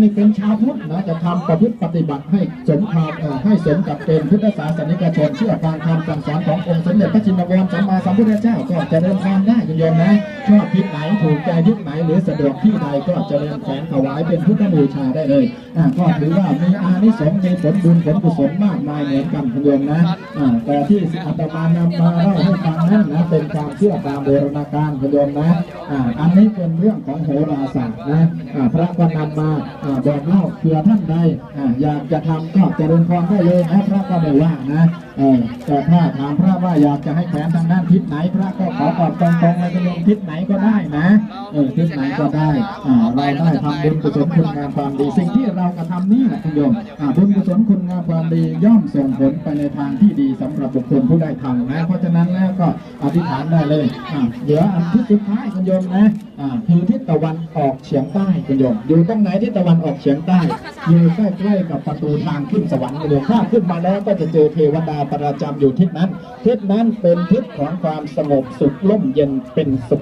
นี่เป็นชาวพุทธนะจะทำประพฤติปฏิบัติให้สมภารให้สมกับเป็นพุทธศาสนิกชนเชื่อฟังคำสั่งสอนขององค์สมเด็จพระจินวรสัมมาสัมพุทธเจ้าก็จะเดินทางได้คุณโยมนะชอบทิศไหนะ กใจทิศไหนหรือสะดวกที่ใดก็เจริญแขวนถวายเป็นพุทธบูชาได้เลยอ่าก็ถือว่ามีอานิสงส์มีผลบุญผลกุศลมากมายเหมือนกันคุณโยมนะอ่าแต่ที่อาตมานำมาเล่าให้ฟังนั้นนะเป็นความเชื่อตามโบราณการคุณโยมนะอ่าอันนี้เป็นเรื่องของโหราศาสตร์นะอ่าพระก็นำมาอ่าบอกเล่าเผื่อท่านใดอ่าอยากจะทำก็เจริญพรได้เลยนะพระก็ไม่ว่านะเออแต่ถ้าถามพระว่าอยากจะให้แขวนทางด้านทิศไหนพระก็ขอตอบตรงๆเลยคุณโยมทิศไหนก็ได้นะเออทิศไหนก็ได้อ่าเราได้ทำบุญกุศลคุณงามความดี สิ่งที่เรากระทำนี่แหละคุณโยมอ่าบุญกุศลคุณงามความดีย่อมส่งผลไปในทางที่ดีสำหรับบุคคลผู้ได้ทำนะ เพราะฉะนั้นแล้วก็อธิษฐานได้เลยอ่าเหลืออันที่สุดท้ายคุณโยมนะอ่าคือทิศตะวันออกเฉียงใต้คุณโยม อยู่ตรงไหนทิศตะวันออกเฉียงใต้ อยู่ใกล้ๆกับประตูทางขึ้นสวรรค์คุณโยมถ้าขึ้นมาแล้วก็จะเจอเทวดาประจำอยู่ทิศนั้น ทิศนั้นเป็นทิศของความสงบสุขร่มเย็นเป็นสุข